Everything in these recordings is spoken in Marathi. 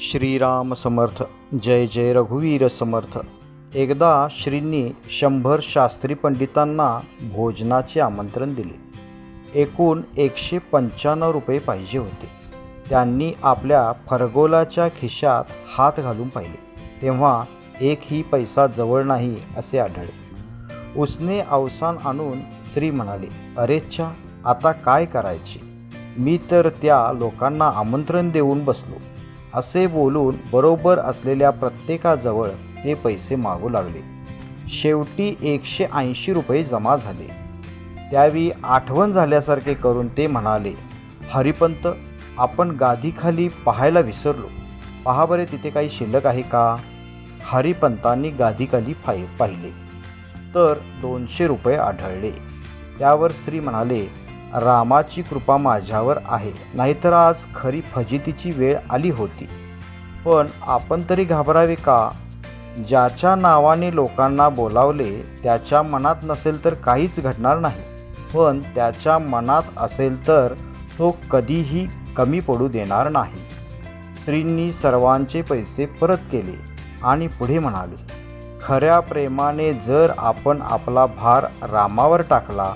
श्रीराम समर्थ जय जय रघुवीर समर्थ. एकदा श्रींनी शंभर शास्त्री पंडितांना भोजनाचे आमंत्रण दिले. एकूण एकशे पंच्याण्णव रुपये पाहिजे होते. त्यांनी आपल्या फरगोलाच्या खिशात हात घालून पाहिले. तेव्हा एकही पैसा जवळ नाही असे आढळले. उसने अवसान आणून श्री म्हणाले अरेच्छा आता काय करायचे? मी तर त्या लोकांना आमंत्रण देऊन बसलो. असे बोलून बरोबर असलेल्या प्रत्येकाजवळ ते पैसे मागू लागले. शेवटी एकशे ऐंशी रुपये जमा झाले. त्यावेळी आठवण झाल्यासारखे करून ते म्हणाले हरिपंत आपण गादीखाली पाहायला विसरलो. पहा बरे तिथे काही शिल्लक आहे का? हरिपंतांनी गादीखाली पाहि पाहिले. तर दोनशे रुपये आढळले. त्यावर श्री म्हणाले रामाची कृपा माझ्यावर आहे. नाहीतर आज खरी फजितीची वेळ आली होती. पण आपण तरी घाबरावे का? ज्याच्या नावाने लोकांना बोलावले त्याच्या मनात नसेल तर काहीच घडणार नाही. पण त्याच्या मनात असेल तर तो कधीही कमी पडू देणार नाही. श्रींनी सर्वांचे पैसे परत केले आणि पुढे म्हणाले खऱ्या प्रेमाने जर आपण आपला भार रामावर टाकला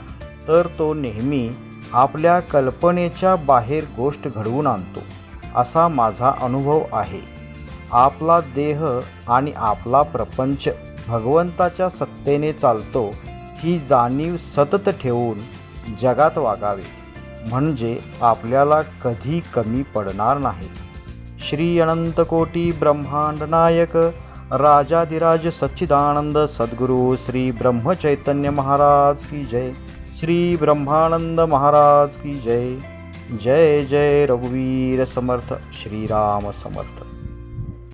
तर तो नेहमी आपल्या कल्पनेच्या बाहेर गोष्ट घडवून आणतो असा माझा अनुभव आहे. आपला देह आणि आपला प्रपंच भगवंताच्या सत्तेने चालतो ही जाणीव सतत ठेवून जगात वागावे. म्हणजे आपल्याला कधी कमी पडणार नाही. श्री अनंतकोटी ब्रह्मांड नायक राजाधिराज सच्चिदानंद सद्गुरू श्री ब्रह्मचैतन्य महाराज की जय. श्री ब्रह्मानंद महाराज की जय। जय जय रघुवीर समर्थ। श्रीराम समर्थ।